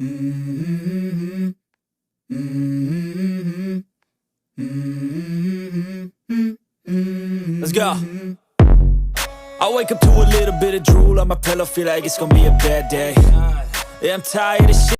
Mm-hmm. Mm-hmm. Mm-hmm. Let's go. I wake up to a little bit of drool on my pillow, feel like it's gonna be a bad day. Yeah, I'm tired of shit.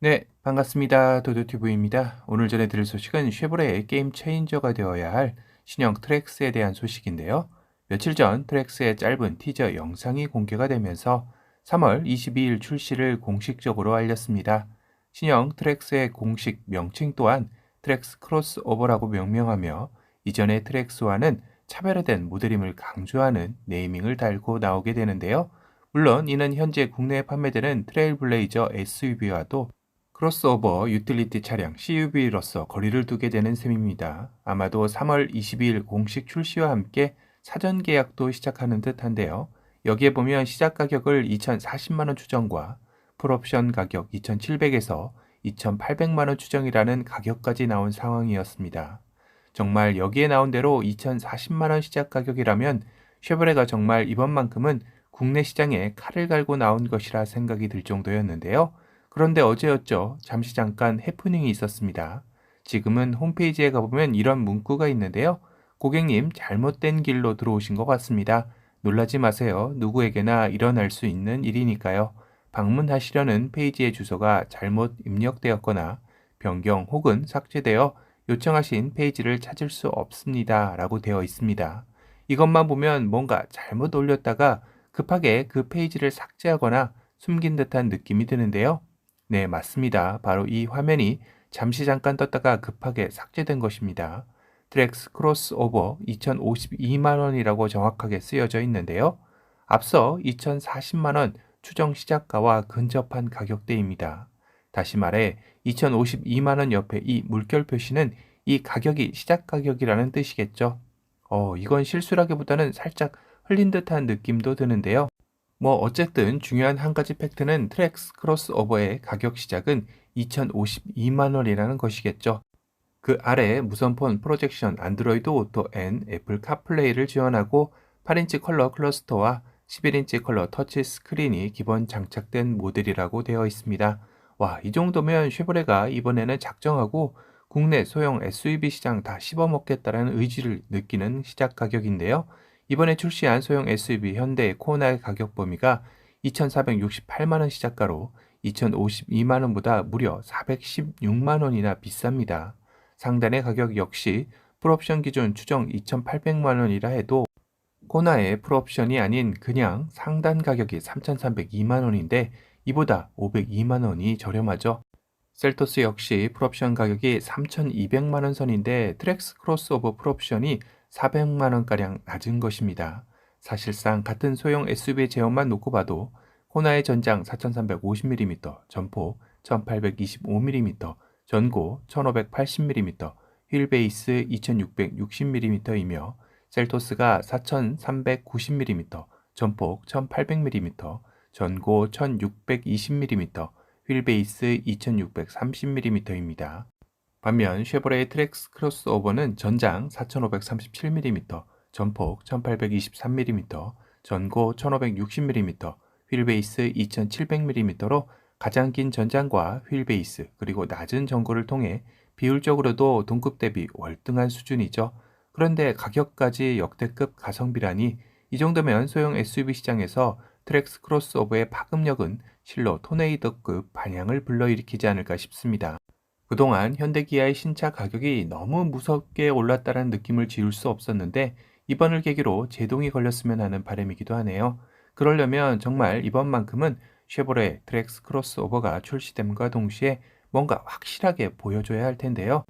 네, 반갑습니다. 도도튜브입니다. 오늘 전해드릴 소식은 쉐보레의 게임 체인저가 되어야 할 신형 트랙스에 대한 소식인데요. 며칠 전 트랙스의 짧은 티저 영상이 공개가 되면서 3월 22일 출시를 공식적으로 알렸습니다. 신형 트랙스의 공식 명칭 또한 트랙스 크로스오버라고 명명하며 이전의 트랙스와는 차별화된 모델임을 강조하는 네이밍을 달고 나오게 되는데요. 물론 이는 현재 국내에 판매되는 트레일블레이저 SUV와도 크로스오버 유틸리티 차량 CUV로서 거리를 두게 되는 셈입니다. 아마도 3월 22일 공식 출시와 함께 사전 계약도 시작하는 듯한데요. 여기에 보면 시작 가격을 2,040만 원 추정과 풀옵션 가격 2,700에서 2,800만 원 추정이라는 가격까지 나온 상황이었습니다. 정말 여기에 나온 대로 2,040만 원 시작 가격이라면 쉐보레가 정말 이번만큼은 국내 시장에 칼을 갈고 나온 것이라 생각이 들 정도였는데요. 그런데 어제였죠. 잠시 잠깐 해프닝이 있었습니다. 지금은 홈페이지에 가보면 이런 문구가 있는데요. 고객님, 잘못된 길로 들어오신 것 같습니다. 놀라지 마세요. 누구에게나 일어날 수 있는 일이니까요. 방문하시려는 페이지의 주소가 잘못 입력되었거나 변경 혹은 삭제되어 요청하신 페이지를 찾을 수 없습니다. 라고 되어 있습니다. 이것만 보면 뭔가 잘못 올렸다가 급하게 그 페이지를 삭제하거나 숨긴 듯한 느낌이 드는데요. 네, 맞습니다. 바로 이 화면이 잠시 잠깐 떴다가 급하게 삭제된 것입니다. 트랙스 크로스오버 2,052만 원이라고 정확하게 쓰여져 있는데요. 앞서 2,040만 원 추정 시작가와 근접한 가격대입니다. 다시 말해 2,052만 원 옆에 이 물결 표시는 이 가격이 시작 가격이라는 뜻이겠죠. 어, 이건 실수라기보다는 살짝 흘린 듯한 느낌도 드는데요. 뭐 어쨌든 중요한 한 가지 팩트는 트랙스 크로스오버의 가격 시작은 2,052만 원이라는 것이겠죠. 그 아래 무선폰 프로젝션 안드로이드 오토 N 애플 카플레이를 지원하고 8인치 컬러 클러스터와 11인치 컬러 터치 스크린이 기본 장착된 모델이라고 되어 있습니다. 와, 이 정도면 쉐보레가 이번에는 작정하고 국내 소형 SUV 시장 다 씹어먹겠다라는 의지를 느끼는 시작 가격인데요. 이번에 출시한 소형 SUV 현대 코나의 가격 범위가 2,468만 원 시작가로 2,052만 원보다 무려 416만 원이나 비쌉니다. 상단의 가격 역시 풀옵션 기준 추정 2,800만 원이라 해도 코나의 풀옵션이 아닌 그냥 상단 가격이 3,302만 원인데 이보다 502만 원이 저렴하죠. 셀토스 역시 풀옵션 가격이 3,200만 원 선인데 트랙스 크로스오버 풀옵션이 400만 원가량 낮은 것입니다. 사실상 같은 소형 SUV 제형만 놓고 봐도 코나의 전장 4350mm, 전폭 1825mm, 전고 1580mm, 휠베이스 2660mm이며 셀토스가 4390mm, 전폭 1800mm, 전고 1620mm, 휠베이스 2630mm입니다. 반면 쉐보레의 트랙스 크로스오버는 전장 4537mm, 전폭 1823mm, 전고 1560mm, 휠베이스 2700mm로 가장 긴 전장과 휠베이스 그리고 낮은 전고를 통해 비율적으로도 동급 대비 월등한 수준이죠. 그런데 가격까지 역대급 가성비라니 이 정도면 소형 SUV 시장에서 트랙스 크로스오버의 파급력은 실로 토네이도급 반향을 불러일으키지 않을까 싶습니다. 그동안 현대기아의 신차 가격이 너무 무섭게 올랐다는 느낌을 지울 수 없었는데 이번을 계기로 제동이 걸렸으면 하는 바람이기도 하네요. 그러려면 정말 이번만큼은 쉐보레 트랙스 크로스오버가 출시됨과 동시에 뭔가 확실하게 보여줘야 할 텐데요.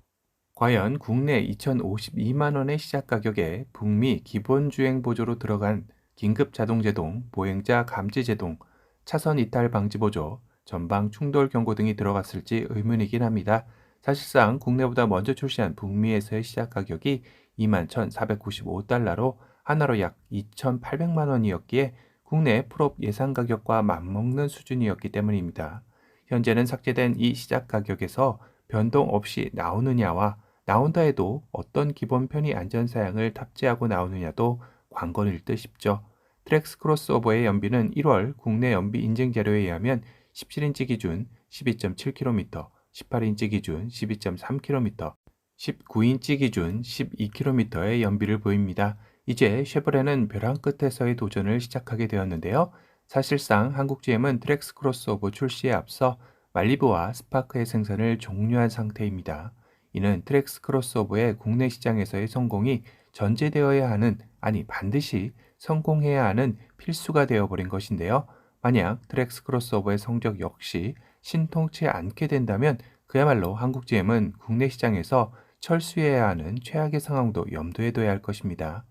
과연 국내 2,052만 원의 시작 가격에 북미 기본 주행 보조로 들어간 긴급 자동 제동, 보행자 감지 제동, 차선 이탈 방지 보조, 전방 충돌 경고 등이 들어갔을지 의문이긴 합니다. 사실상 국내보다 먼저 출시한 북미에서의 시작 가격이 21,495달러로 하나로 약 2,800만 원이었기에 국내 풀업 예상 가격과 맞먹는 수준이었기 때문입니다. 현재는 삭제된 이 시작 가격에서 변동 없이 나오느냐와 나온다 해도 어떤 기본 편의 안전 사양을 탑재하고 나오느냐도 관건일 듯 싶죠. 트랙스 크로스오버의 연비는 1월 국내 연비 인증 자료에 의하면 17인치 기준 12.7km, 18인치 기준 12.3km, 19인치 기준 12km의 연비를 보입니다. 이제 쉐보레는 벼랑 끝에서의 도전을 시작하게 되었는데요. 사실상 한국 GM은 트랙스 크로스오버 출시에 앞서 말리부와 스파크의 생산을 종료한 상태입니다. 이는 트랙스 크로스오버의 국내 시장에서의 성공이 전제되어야 하는, 아니 반드시 성공해야 하는 필수가 되어버린 것인데요. 만약 트랙스 크로스오버의 성적 역시 신통치 않게 된다면 그야말로 한국 GM은 국내 시장에서 철수해야 하는 최악의 상황도 염두에 둬야 할 것입니다.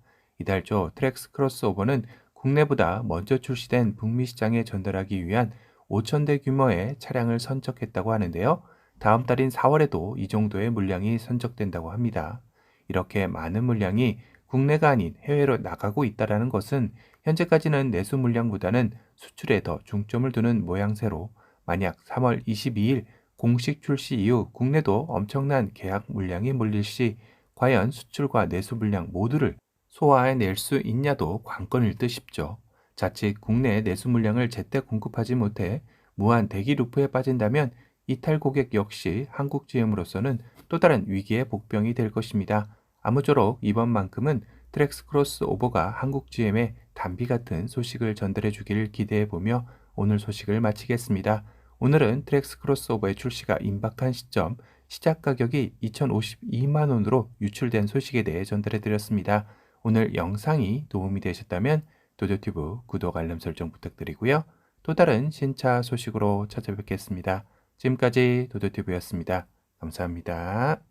이달 초 트랙스 크로스오버는 국내보다 먼저 출시된 북미 시장에 전달하기 위한 5,000대 규모의 차량을 선적했다고 하는데요. 다음 달인 4월에도 이 정도의 물량이 선적된다고 합니다. 이렇게 많은 물량이 국내가 아닌 해외로 나가고 있다는 것은 현재까지는 내수 물량보다는 수출에 더 중점을 두는 모양새로 만약 3월 22일 공식 출시 이후 국내도 엄청난 계약 물량이 몰릴 시 과연 수출과 내수 물량 모두를 소화해낼 수 있냐도 관건일 듯 싶죠. 자칫 국내 내수 물량을 제때 공급하지 못해 무한 대기 루프에 빠진다면 이탈 고객 역시 한국 GM으로서는 또 다른 위기의 복병이 될 것입니다. 아무쪼록 이번만큼은 트랙스 크로스 오버가 한국 GM의 단비 같은 소식을 전달해 주기를 기대해 보며 오늘 소식을 마치겠습니다. 오늘은 트랙스 크로스오버의 출시가 임박한 시점, 시작 가격이 2,052만 원으로 유출된 소식에 대해 전달해 드렸습니다. 오늘 영상이 도움이 되셨다면 도도튜브 구독 알람 설정 부탁드리고요. 또 다른 신차 소식으로 찾아뵙겠습니다. 지금까지 도도튜브였습니다. 감사합니다.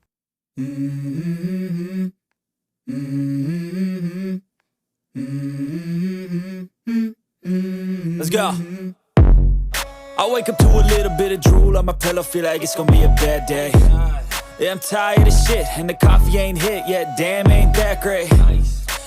Mm-hmm. Mm-hmm. Mm-hmm. Great.